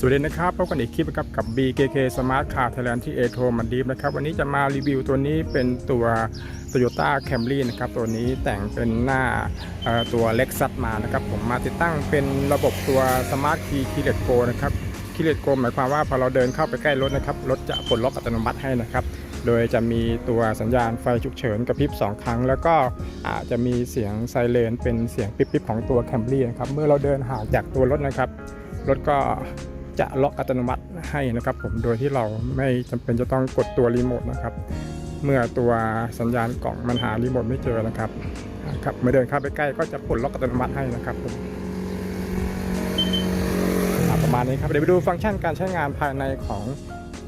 สวัสดีนะครับพบกันอีกคลิปนะครับกับ BKK Smart Car Thailand ที่ a t o มันดีนะครับวันนี้จะมารีวิวตัวนี้เป็นตัว Toyota Camry นะครับตัวนี้แต่งเป็นหน้าตัว Lexus มานะครับผมมาติดตั้งเป็นระบบตัว Smart Key Keyless Go นะครับ Keyless Go หมายความว่าพอเราเดินเข้าไปใกล้รถนะครับรถจะปลดล็อกอัตโนมัติให้นะครับโดยจะมีตัวสัญญาณไฟฉุกเฉินกระพริบ 2 ครั้ง แล้วก็อาจจะมีเสียงไซเรนเป็นเสียงปิ๊บๆของตัว Camry นะครับเมื่อเราเดินห่างจากตัวรถนะครับรถก็ จะล็อกอัตโนมัติให้นะครับผมโดยที่เราไม่จำเป็นจะต้องกดตัวรีโมทนะครับ เมื่อตัวสัญญาณกล่องมันหารีโมทไม่เจอนะครับครับเมื่อเดินเข้าไปใกล้ก็จะปลดล็อกอัตโนมัติให้นะครับผมประมาณนี้ครับเดี๋ยวไปดูฟังก์ชันการใช้งานภายในของ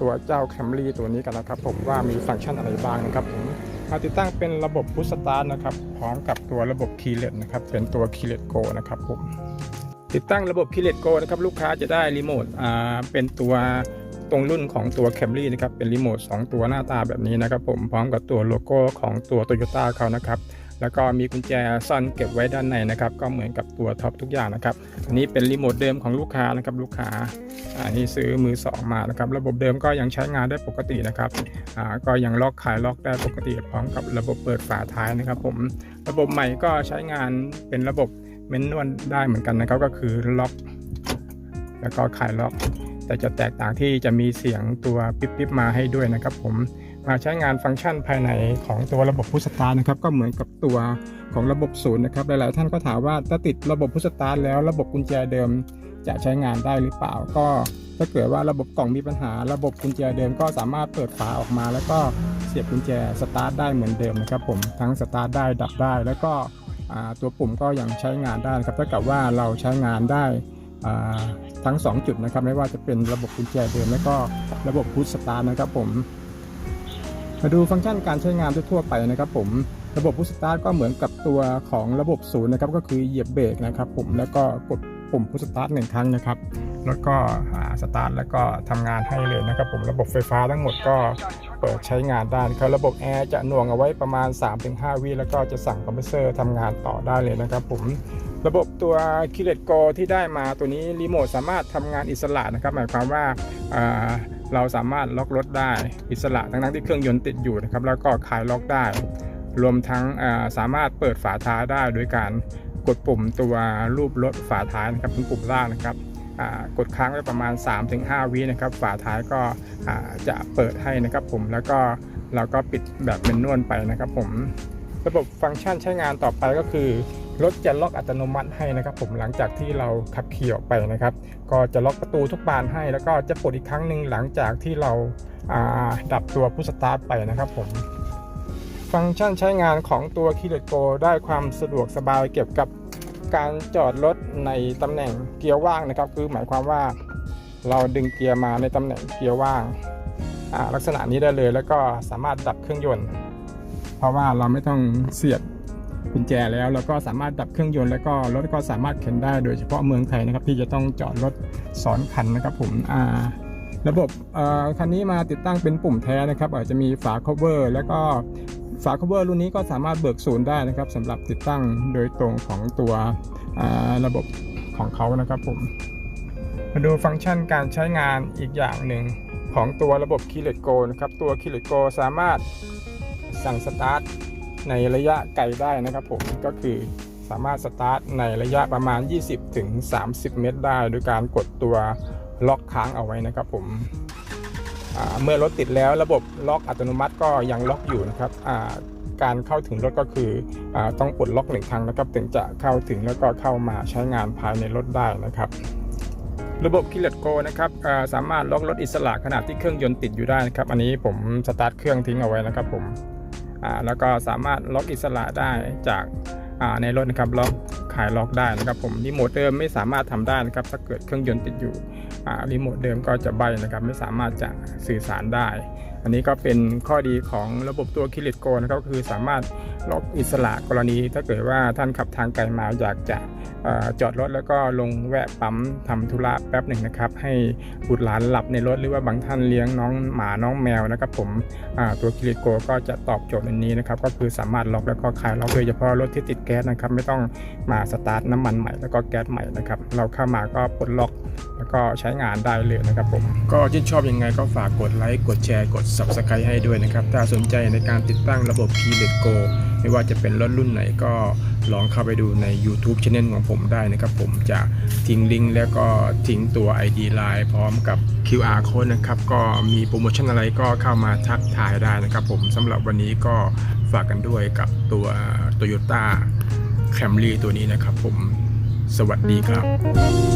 ตัวเจ้า Camry ตัวนี้กันนะครับผมว่ามีฟังก์ชันอะไรบ้างนะครับผมมาติดตั้งเป็นระบบพุชสตาร์ทนะครับพร้อมกับตัวระบบ Keyless นะครับเป็นตัว Keyless Go นะครับผม ติดตั้งระบบ Keyless Go นะครับลูกค้าจะได้รีโมทอ่าเป็นตัวตรงรุ่นของตัว Camry นะครับเป็นรีโมท2ตัวหน้าตาแบบนี้นะครับผมพร้อมกับตัวโลโก้ของตัว Toyota เขานะครับแล้วก็มีกุญแจซ่อนเก็บไว้ด้านในนะครับก็เหมือนกับตัวท็อปทุกอย่างนะครับอันนี้เป็นรีโมทเดิมของลูกค้านะครับลูกค้าอันนี้ซื้อมือสองมานะครับระบบเดิมก็ยังใช้งานได้ปกตินะครับอ่าก็ยังล็อกขายล็อกได้ปกติพร้อมกับระบบเปิดฝาท้ายนะครับผมระบบใหม่ก็ใช้งานเป็นระบบ เมนนวลได้เหมือนกันนะครับก็คือล็อก แล้วก็คลายล็อก แต่จะแตกต่างที่จะมีเสียงตัวปิ๊บๆมาให้ด้วยนะครับ ผมมาใช้งานฟังก์ชันภายในของตัวระบบพุชสตาร์นะครับก็เหมือนกับตัวของระบบศูนย์นะครับหลายๆท่านก็ถามว่าถ้าติดระบบพุชสตาร์แล้วระบบกุญแจเดิมจะใช้งานได้หรือเปล่า ก็ถ้าเกิดว่าระบบกล่องมีปัญหา ระบบกุญแจเดิมก็สามารถเปิดฝาออกมา แล้วก็เสียบกุญแจสตาร์ทได้เหมือนเดิมนะครับผมทั้งสตาร์ทได้ดับได้แล้วก็ ตัวปุ่มก็ยังใช้งานได้นะครับถ้ากับว่าเราใช้งานได้ทั้ง 2 จุดนะครับ ไม่ว่าจะเป็นระบบกุญแจเดิมและก็ระบบพุชสตาร์นะครับผมมาดูฟังก์ชันการใช้งานทั่วไปนะครับผมระบบพุชสตาร์ก็เหมือนกับตัวของระบบศูนย์นะครับก็คือเหยียบเบรกนะครับผมแล้วก็กดปุ่มพุชสตาร์ทหนึ่งครั้งนะครับรถก็สตาร์ทแล้วก็ทำงานให้เลยนะครับผมระบบไฟฟ้าทั้งหมดก็ เปิดใช้งานได้ครับระบบแอร์จะหน่วงเอาไว้ประมาณ 3-5 วิแล้วก็จะสั่งคอมเพรสเซอร์ทำงานต่อได้เลยนะครับผมระบบตัว k i l e t Go ที่ได้มาตัวนี้รีโมทสามารถทำงานอิสระนะครับ หมายความว่าอ่าเราสามารถล็อกรถได้อิสระทั้งๆที่เครื่องยนต์ติดอยู่นะครับแล้วก็คลายล็อกได้ รวมทั้งาสามารถเปิดฝาท้ายได้โดยการกดปุ่มตัวรูปรถฝาท้ายนะครับเป็นปุ่มล่างนะครับ กดค้างไว้ประมาณ 3-5 วินะครับ ฝาท้ายก็จะเปิดให้นะครับผมแล้วก็เราก็ปิดแบบเป็นนวลไปนะครับผมระบบฟังก์ชันใช้งานต่อไปก็คือรถจะล็อกอัตโนมัติให้นะครับ ผมหลังจากที่เราขับขี่ออกไปนะครับ ก็จะล็อกประตูทุกบานให้ แล้วก็จะปลดอีกครั้งหนึ่งหลังจากที่เราาดับตัวผู้สตาร์ทไปนะครับผมฟังก์ชันใช้งานของตัว k i l e t Go ได้ความสะดวกสบายเกี่ยวกับ การจอดรถในตำแหน่งเกียร์ว่างนะครับ คือหมายความว่าเราดึงเกียร์มาในตำแหน่งเกียร์ว่างลักษณะนี้ได้เลยแล้วก็สามารถดับเครื่องยนต์ เพราะว่าเราไม่ต้องเสียบกุญแจแล้วแล้วก็สามารถดับเครื่องยนต์แล้วก็รถก็สามารถเข็นได้โดยเฉพาะเมืองไทยนะครับ ที่จะต้องจอดรถสอนคันนะครับผมอ่าระบบคันนี้มาติดตั้งเป็นปุ่มแท้นะครับอาจจะมีฝา cover แล้วก็ ฝา cover รุ่นนี้ก็สามารถเบิกศูนย์ได้นะครับสำหรับติดตั้งโดยตรงของตัวระบบของเขานะครับผมมาดูฟังก์ชันการใช้งานอีกอย่างหนึ่งของตัวระบบ k i l e t Go นะครับตัว k i l e t Go สามารถสั่งสตาร์ทในระยะไกลได้นะครับผมก็คือสามารถสตาร์ทในระยะประมาณ 20-30 เมตรได้ โดยการกดตัวล็อกค้างเอาไว้นะครับผม เมื่อรถติดแล้วระบบล็อกอัตโนมัติก็ยังล็อกอยู่นะครับการเข้าถึงรถก็คืออต้องปลดล็อกหนึ่งครั้งนะครับถึงจะเข้าถึงแล้วก็เข้ามาใช้งานภายในรถได้นะครับระบบ k i l e t Go นะครับสามารถล็อกรถอิสระขณะที่เครื่องยนต์ติดอยู่ได้นะครับ อันนี้ผมสตาร์ทเครื่องทิ้งเอาไว้นะครับผมแล้วก็สามารถล็อกอิสระได้จาก ในรถนะครับล็อกขายล็อกได้นะครับผมรีโมทเดิมไม่สามารถทำได้นะครับถ้าเกิดเครื่องยนต์ติดอยู่รีโมทเดิมก็จะใบนะครับไม่สามารถจะสื่อสารได้ อันนี้ก็เป็นข้อดีของระบบตัว k i l e t Go นะครับก็คือสามารถล็อกอิสระกรณี ถ้าเกิดว่าท่านขับทางไกลมาอยากจะออจอดรถแล้วก็ลงแวะปั๊มทำธุระแป๊บหนึ่งนะครับ ให้บุตรหลานหลับในรถหรือว่าบางท่านเลี้ยงน้องหมาน้องแมวนะครับผมตัว k i l e t Go ก็จะตอบโจทย์อันนี้นะครับก็คือสามารถล็อกแล้วก็คลายล็อกโดยเฉพาะรถที่ติดแก๊สนะครับ ไม่ต้องมาสตาร์ทน้ำมันใหม่แล้วก็แก๊สใหม่นะครับ เราเข้ามาก็ปลดล็อก แล้วก็ใช้งานได้เลยนะครับผม ก็ชื่นชอบยังไงก็ฝากกดไลค์ กดแชร์ กด Subscribe ให้ด้วยนะครับ ถ้าสนใจในการติดตั้งระบบ k e y l e t Go ไม่ว่าจะเป็นรถรุ่นไหนก็ลองเข้าไปดูใน YouTube Channel ของผมได้นะครับ ผมจะทิ้งลิงก์แล้วก็ทิ้งตัว ID Line พร้อมกับ QR Code นะครับ ก็มีโปรโมชั่นอะไรก็เข้ามาทักทายได้นะครับ ผมสำหรับวันนี้ก็ฝากกันด้วยกับตัว Toyota Camry ตัวนี้นะครับ ผมสวัสดีครับ